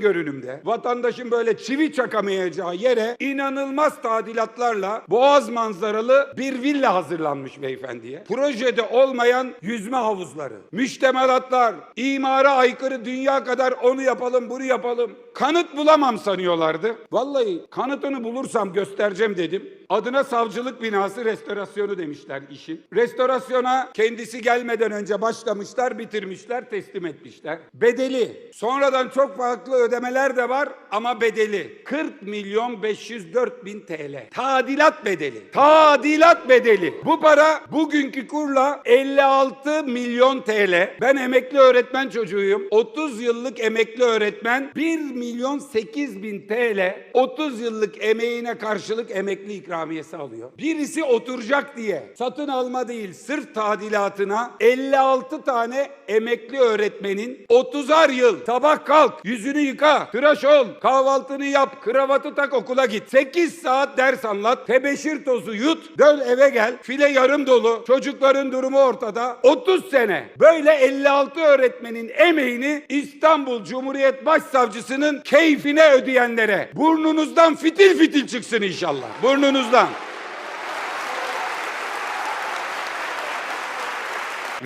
görünümde vatandaşın böyle çivi çakamayacağı yere inanılmaz tadilatlarla boğaz manzaralı bir villa hazırlanmış beyefendiye. Projede olmayan yüzme havuzları, müştemalatlar, imara aykırı dünya kadar onu yapalım bunu yapalım. Kanıt bulamam sanıyorlardı. Vallahi kanıtını bulursam göstereceğim dedim. Adına savcılık binası restorasyonu demişler işin. Restorasyona kendisi gelmeden önce başlamışlar, bitirmişler, teslim etmişler. Bedeli. Sonradan çok farklı ödemeler de var ama bedeli. 40 milyon 504 bin TL. Tadilat bedeli. Tadilat bedeli. Bu para bugünkü kurla 56 milyon TL. Ben emekli öğretmen çocuğuyum. 30 yıllık emekli öğretmen 1 milyon 8 bin TL 30 yıllık emeğine karşılık emekli ikramiyesi alıyor. Birisi oturacak diye satın alma değil sırf tadilatına 56 tane emekli öğretmenin 30'ar yıl sabah kalk yüzünü yıka tıraş ol kahvaltını yap kravatı tak okula git 8 saat ders anlat tebeşir tozu yut dön eve gel file yarım dolu çocukların durumu ortada 30 sene böyle 56 öğretmenin emeğini İstanbul Cumhuriyet Başsavcısının keyfine ödeyenlere burnunuzdan fitil fitil çıksın inşallah burnunuzdan.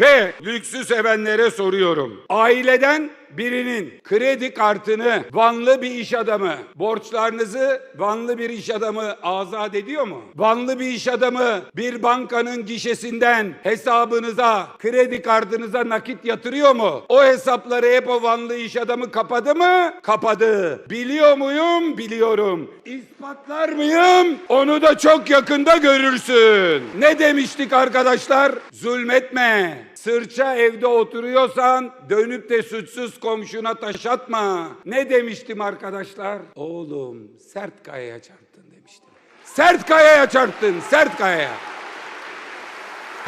Ve lüksü sevenlere soruyorum. Aileden birinin kredi kartını Vanlı bir iş adamı, borçlarınızı Vanlı bir iş adamı azat ediyor mu? Vanlı bir iş adamı bir bankanın gişesinden hesabınıza, kredi kartınıza nakit yatırıyor mu? O hesapları hep o Vanlı iş adamı kapadı mı? Kapadı. Biliyor muyum? Biliyorum. İspatlar mıyım? Onu da çok yakında görürsün. Ne demiştik arkadaşlar? Zulmetme. Sırça evde oturuyorsan dönüp de suçsuz komşuna taş atma. Ne demiştim arkadaşlar? Oğlum sert kayaya çarptın demiştim. Sert kayaya çarptın, sert kayaya.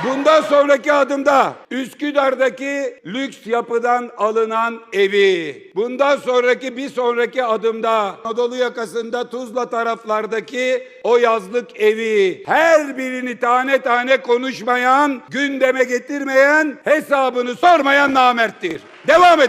Bundan sonraki adımda Üsküdar'daki lüks yapıdan alınan evi, bundan sonraki bir sonraki adımda Anadolu yakasında Tuzla taraflardaki o yazlık evi, her birini tane tane konuşmayan, gündeme getirmeyen, hesabını sormayan namerttir. Devam et.